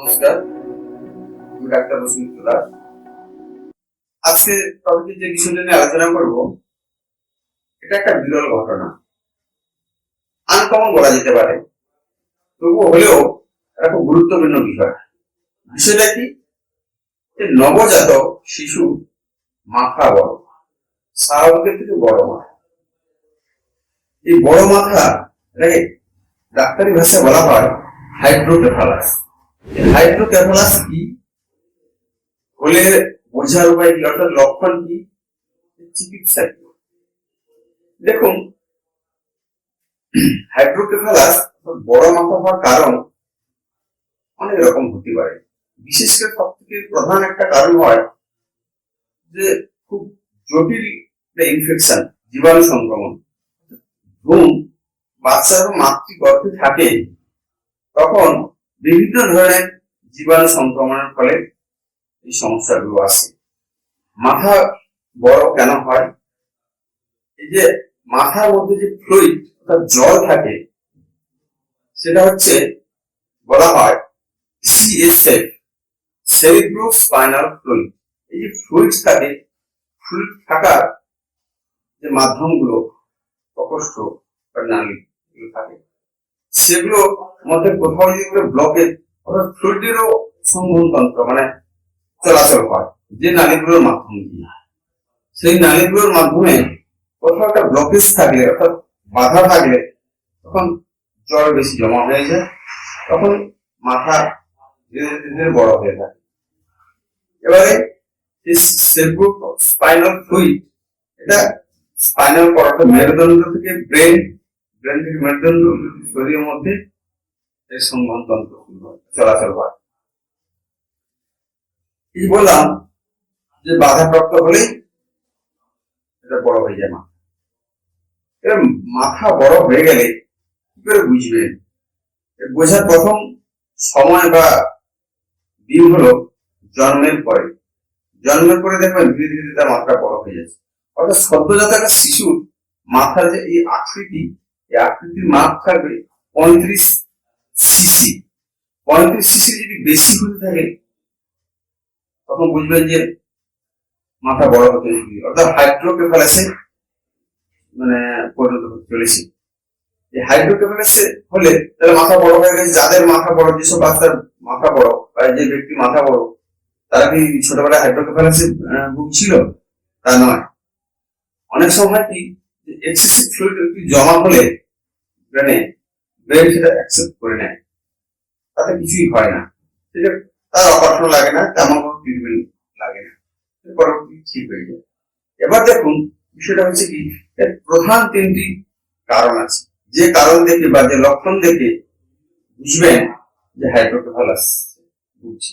নমস্কার, আমি ডাক্তার বসন্ত দাস আজকে টপিকে যে বিষয়টা নিয়ে আলোচনা করব, এটা একটা বিরল ঘটনা। আনকমন বলা যেতে পারে। তবুও হলেও এটা খুব গুরুত্বপূর্ণ বিষয়। বিষয়টা কি? নবজাত শিশু মাথা বড় স্বাভাবিকের থেকে বড় মাথা এই বড় মাথা ডাক্তারি ভাষায় বলা হয় হাইড্রোকেফালাস হাইড্রোকেফালাস কি? হলে বোঝার উপায় কি? অর্থাৎ লক্ষণ কি? চিকিৎসা কি? দেখুন, হাইড্রোকেফালাস বড় মাথা হওয়ার কারণ অনেক রকম হতে পারে। বিশেষ করে সব থেকে প্রধান একটা কারণ হয় যে খুব জটিল ইনফেকশন জীবাণু সংক্রমণ। ঘুম বাচ্চা যখন মাতৃগর্ভে থাকে, তখন বিভিন্ন ধরনের জীবাণু সংক্রমণের ফলে এই সমস্যাগুলো আসে মাথা বড় কেন হয়? এই যে মাথার মধ্যে যে ফ্লুইড অর্থাৎ জল থাকে, সেটা হচ্ছে বলা হয় সিএসএফ সেরিব্রো স্পাইনাল ফ্লুইড এই যে ফ্লুইড থাকে ফ্লুইড থাকার যে মাধ্যমগুলো, প্রকোষ্ঠ বা থাকে। সেগুলো মধ্যে কোথাও যদি কোনো ব্লকেজ অর্থাৎ ফ্লুইডেরও সংবহনতন্ত্র মানে চলাচল হয়, যে নালীগুলোর মাধ্যম সেই নালীগুলোর মাধ্যমে কোথাও একটা ব্লকেজ থাকলে, অর্থাৎ বাধা থাকলে, তখন জল বেশি জমা হয়ে যায়, তখন মাথা ধীরে ধীরে বড় হয়ে থাকে এবারে স্পাইনাল ফ্লুইড, এটা স্পাইনাল কর্ড মেরুদণ্ড থেকে ব্রেন মেরুদণ্ড শরীরের মধ্যে সংবহন তন্ত্র চলাচল হয়। কি বললাম যে হলেই এটা বড় হয়ে যায় মাথা। এবার মাথা বড় হয়ে গেলে কি করে বুঝবেন? বোঝার প্রথম সময় বা দিন হলো জন্মের পরে। জন্মের পরে দেখবেন ধীরে ধীরে তার মাথা বড় হয়ে যাচ্ছে। অর্থাৎ সদ্যজাত একটা শিশুর মাথার যে এই আকৃতি এই আকৃতির মাপ থাকবে পঁয়ত্রিশ সিসি পঁয়ত্রিশ সিসি যদি বেশি হতে থাকে, তখন বুঝবেন যে মাথা বড় হতে অর্থাৎ হাইড্রোকেফালাসে মানে পরিণত হতে চলেছে। এই হাইড্রোকেফালাসে হলে তাহলে মাথা বড় হয়ে গেছে, যাদের মাথা বড়, যেসব বাচ্চার মাথা বড়, বা যে ব্যক্তি মাথা বড়, তারা কি ছোটবেলায় হাইড্রোকেফালাসে ভুগছিল? তা নয়। অনেক সময় কি এক্সেসিভ ফ্লুইড একটু জমা হলে ব্রেনে ব্রেন সেটা অ্যাকসেপ্ট করে নেয়। তাতে কিছুই হয় না। সেটা তার অপারেশন লাগে না, তেমন কোনো ট্রিটমেন্ট লাগে না। পরবর্তী ঠিক হয়ে যায়। এবার দেখুন, বিষয়টা হচ্ছে কি প্রধান তিনটি কারণ আছে। যে কারণ দেখে বা যে লক্ষণ দেখে বুঝবেন যে হাইড্রোকেফালাস ভুগছে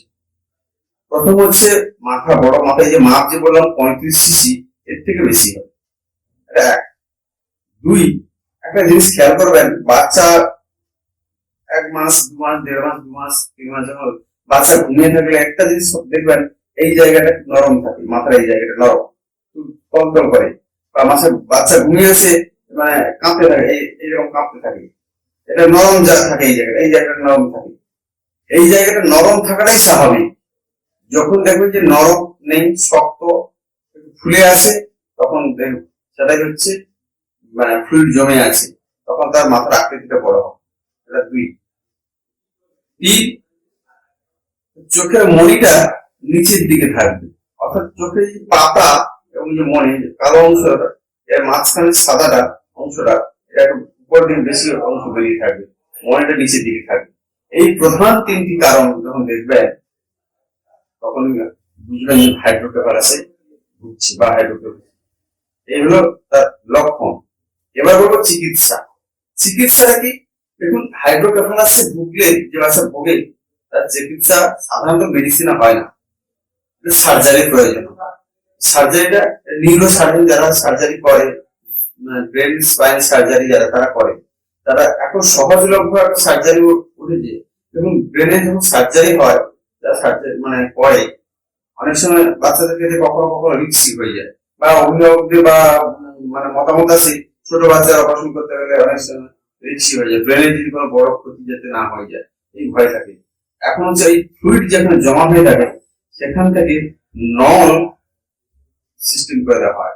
প্রথম হচ্ছে মাথা বড়, মাথায় যে মাপ যে বললাম, পঁয়ত্রিশ সিসি, এর থেকে বেশি হবে এটা এক। দুই, একটা জিনিস খেয়াল করবেন, বাচ্চা এক মাস, দু মাস, দেড় মাস, দু মাস, তিন মাস যখন বাচ্চা ঘুমিয়ে থাকলে একটা জিনিস দেখবেন, এই জায়গাটা নরম থাকে, মাথার এই জায়গাটা নরম কন্ট্রোল করে। বা মাসে বাচ্চা ঘুমিয়ে আসে মানে কাঁপতে থাকে এইরকম কাঁপতে থাকে। এটা নরম যা থাকে এই জায়গাটা এই জায়গাটা নরম থাকে। এই জায়গাটা নরম থাকাটাই স্বাভাবিক। যখন দেখবেন যে নরম নেই, শক্ত ফুলে আসে, তখন সেটাই হচ্ছে মানে ফ্লুইড জমে আছে, তখন তার মাথার আকৃতিটা বড় হবে। এটা দুই। তিন, চোখের মণিটা নিচের দিকে থাকবে। অর্থাৎ চোখের যে পাতা এবং যে যে কালো অংশটা, এর মাঝখানে সাদাটা অংশটা, এটা উপর দিকে বেশি অংশ বেরিয়ে থাকবে, মণিটা নিচের দিকে থাকবে। এই প্রধান তিনটি কারণ যখন দেখবেন তখন বুঝবেন যে হাইড্রোকেফালাসে ভুগছি বা হাইড্রোকেফালাস এই হলো চিকিৎসা। চিকিৎসাটা কি? দেখুন হাইড্রোকেফালাসে ভুগলে যে বাচ্চা ভোগে, তার চিকিৎসা সাধারণত মেডিসিনে হয় না। সার্জারি প্রয়োজন। সার্জারিটা নিউরো সার্জন যারা সার্জারি করে ব্রেন স্পাইন সার্জারি যারা, তারা করে। তারা এখন সহজলভ্য একটা সার্জারি উঠেছে। এবং ব্রেনে যখন সার্জারি হয়, যারা সার্জারি মানে করে, অনেক সময় বাচ্চাদের ক্ষেত্রে কখনো কখনো রিক্সি হয়ে যায়। বা অভিভাবকদের বা মানে মতামত আছে ছোট বাচ্চার অপারেশন করতে গেলে অনেক সময় রিক্সি হয়ে যায়। ব্রেনে যদি কোনো বড় ক্ষতি যাতে না হয়ে যায়, এই ভয় থাকে। এখন হচ্ছে এই ফ্লুইড যেখানে জমা হয়ে থাকে, সেখান থেকে নল সিস্টেম করে দেওয়া হয়।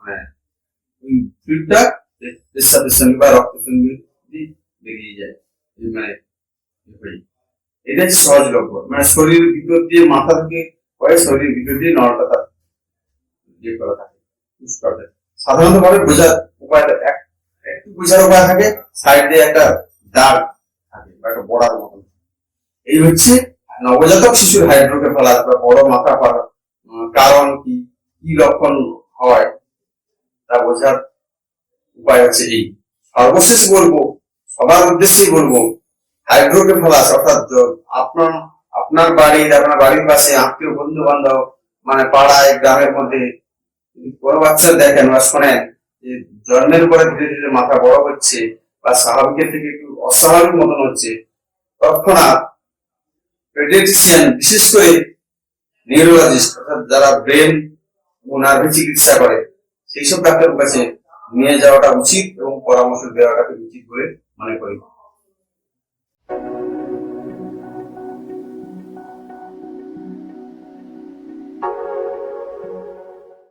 মানে ওই ফ্লুইডটা পেশাবের সঙ্গে বা রক্তের সঙ্গে বেরিয়ে যায় মানে এটা হচ্ছে সহজলভ্য মানে শরীরের ভিতর দিয়ে মাথা থেকে হয়ে, শরীরের ভিতর দিয়ে নলটা ইয়ে করা থাকে, push করা থাকে। সাধারণত ভাবে বোঝার থাকে সাইড একটা দাগ থাকে, বা একটা বড়ার মতন। এই হচ্ছে নবজাতক শিশুর হাইড্রোকেফালাস বা বড় মাথা পাওয়ার কারণ কি কি লক্ষণ হয়, তা বোঝার উপায় হচ্ছে এই। সর্বশেষ বলব, সবার উদ্দেশ্যেই বলব হাইড্রোকেফালাস অর্থাৎ আপনার আপনার বাড়ির আপনার বাড়ির পাশে আত্মীয় বন্ধু বান্ধব মানে পাড়ায়, গ্রামের মধ্যে কোনো বাচ্চা দেখেন বা শোনেন যে জন্মের পরে ধীরে ধীরে মাথা বড় হচ্ছে বা স্বাভাবিকের থেকে একটু অস্বাভাবিক মতন হচ্ছে, তৎক্ষণাৎ পেডিয়াট্রিশিয়ান বিশেষ করে নিউরোলজিস্ট অর্থাৎ যারা ব্রেন ও নার্ভের চিকিৎসা করে, সেই সব ডাক্তারের কাছে নিয়ে যাওয়াটা উচিত এবং পরামর্শ দেওয়াটা উচিত বলে মনে করি।